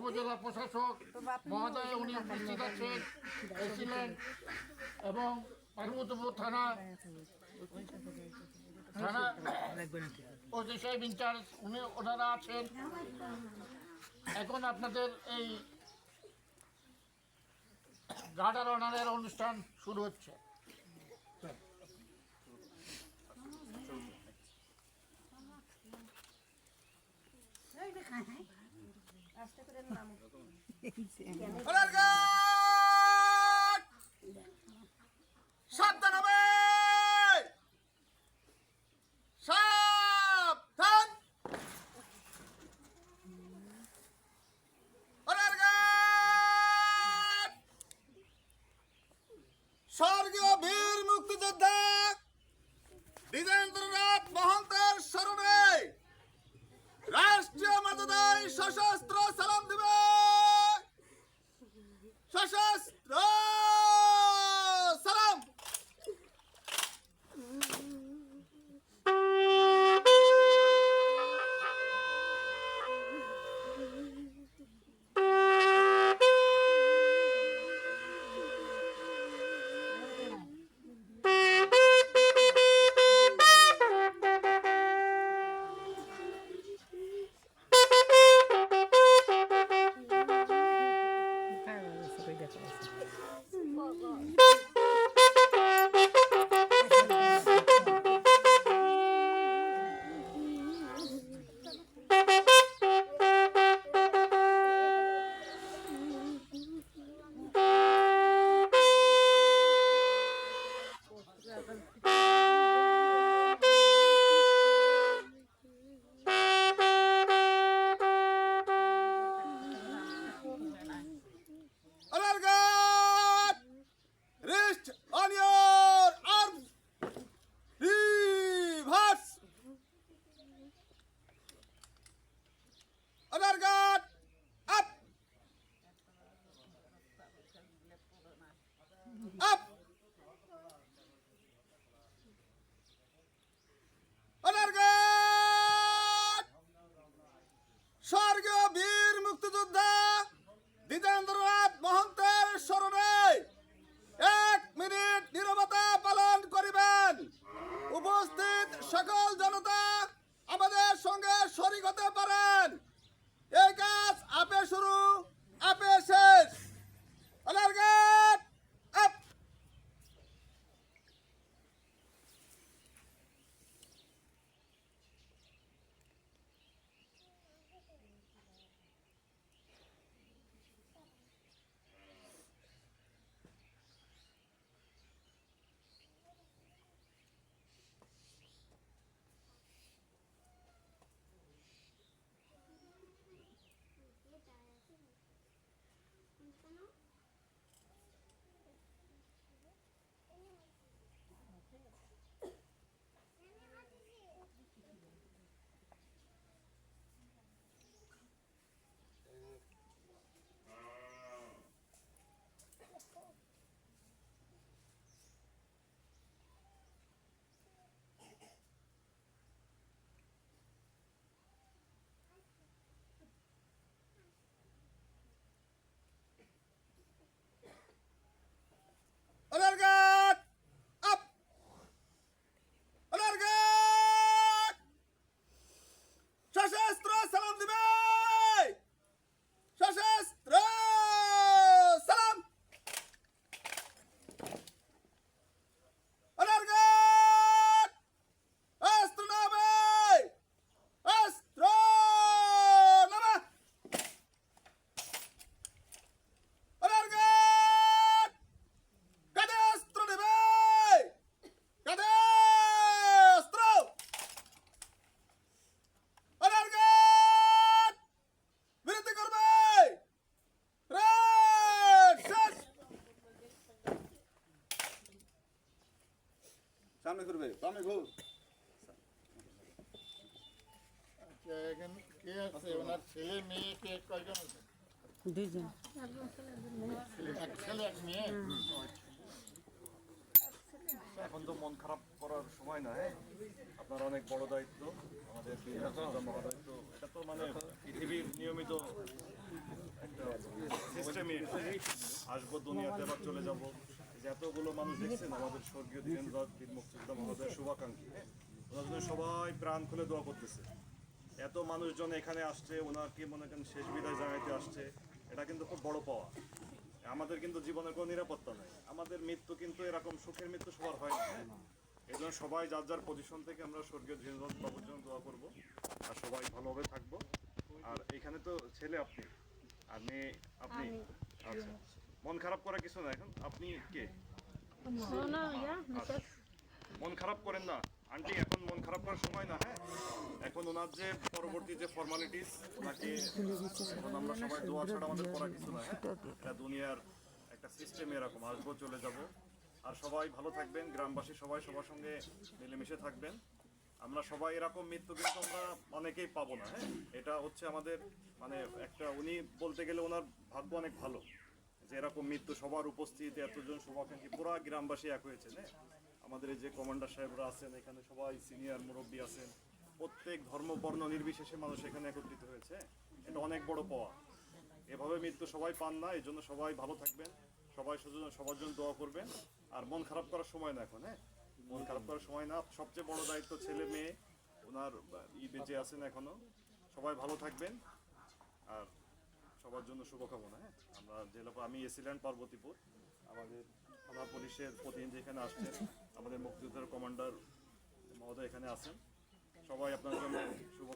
উপজেলা প্রশাসক মহোদয়, উনি উপস্থিত আছেন, এসেছিলেন এবং পার্বতীপুর থানা থানা ওসি ইনচার্জ উনি ওনারা আছেন। এখন আপনাদের এই গার্ডার অনারের অনুষ্ঠান শুরু হচ্ছে। বীর মুক্তিযোদ্ধা দ্বিজেন্দ্রনাথ মহন্তের স্মরণে রাষ্ট্রীয় মর্যাদায় সশস্ত্র Up! সামনে করবে বামে ঘুর। আচ্ছা, এখানে কে আছে? ওনার ছেলে মেয়ে কে? কয়জন আছে? দুইজন। এক ছেলে এক মেয়ে? এখন তো মন খারাপ করার সময় না হ্যাঁ আপনার অনেক বড় দায়িত্ব আমাদের মহাদায়িত্ব। এটা তো মানে পৃথিবীর নিয়মিত একটা আসব দুনিয়াতে আবার চলে যাব। যে এতগুলো মানুষ দেখছেন আমাদের স্বর্গীয় ধীরেন্দ্র বীর মুক্তিযোদ্ধা মহোদয়ের শুভাকাঙ্ক্ষী। ওনার জন্য সবাই প্রাণ খুলে দোয়া করতেছে। এত মানুষজন এখানে আসছে ওনাকে মনে করেন শেষ বিদায় জানাইতে আসছে। এটা কিন্তু খুব বড় পাওয়া। আমাদের কিন্তু জীবনের কোনো নিরাপত্তা নেই। আমাদের মৃত্যু কিন্তু এরকম সুখের মৃত্যু সবার হয় না? এই জন্য সবাই যার যার পজিশন থেকে আমরা স্বর্গীয় ধীরেন্দ্র বাবুর জন্য দোয়া করব। আর সবাই ভালোভাবে থাকব। আর এখানে তো ছেলে আপনি। আর মেয়ে আপনি? আচ্ছা। মন খারাপ করার কিছু না এখন আপনি কে? sé. মন খারাপ করেন না। আন্টি এখন মন খারাপ করার সময় না হ্যাঁ? এখন ওনার যে পরবর্তী যে ফর্মালিটিস ওনাকে এখন আমরা সবাই দোয়া ছাড়া আমাদের করার কিছু না হ্যাঁ? এটা দুনিয়ার একটা সিস্টেম এরকম আসব চলে যাব। আর সবাই ভালো থাকবেন গ্রামবাসী সবাই সবার সঙ্গে মিলেমিশে থাকবেন। আমরা সবাই এরকম মৃত্যু কিন্তু আমরা অনেকেই পাবো না হ্যাঁ? এটা হচ্ছে আমাদের মানে একটা উনি বলতে গেলে ওনার ভাগ্য অনেক ভালো। যে এরকম মৃত্যু সবার উপস্থিত এতজন শুভাকাঙ্ক্ষী, পুরা গ্রামবাসী এক হয়েছে হ্যাঁ আমাদের এই যে কমান্ডার সাহেবরা আছেন, এখানে সবাই সিনিয়র মুরব্বী আছেন, প্রত্যেক ধর্ম বর্ণ নির্বিশেষে মানুষ এখানে একত্রিত হয়েছে এটা অনেক বড় পাওয়া। এভাবে মৃত্যু সবাই পান না, এই জন্য সবাই ভালো থাকবেন, সবাই সবার জন্য দোয়া করবেন, আর মন খারাপ করার সময় না এখন হ্যাঁ মন খারাপ করার সময় না, সবচেয়ে বড় দায়িত্ব ছেলে, মেয়ে, ওনার ই বেঁচে আছেন এখনও, সবাই ভালো থাকবেন, আর সবার জন্য শুভকামনা হ্যাঁ? আমরা জেলা আমি এসিল্যান্ড পার্বতীপুর, আমাদের থানা পুলিশের প্রতিনিধি এখানে আসছেন, আমাদের মুক্তিযোদ্ধার কমান্ডার মহোদয় এখানে আছেন। সবাই আপনার জন্য শুভ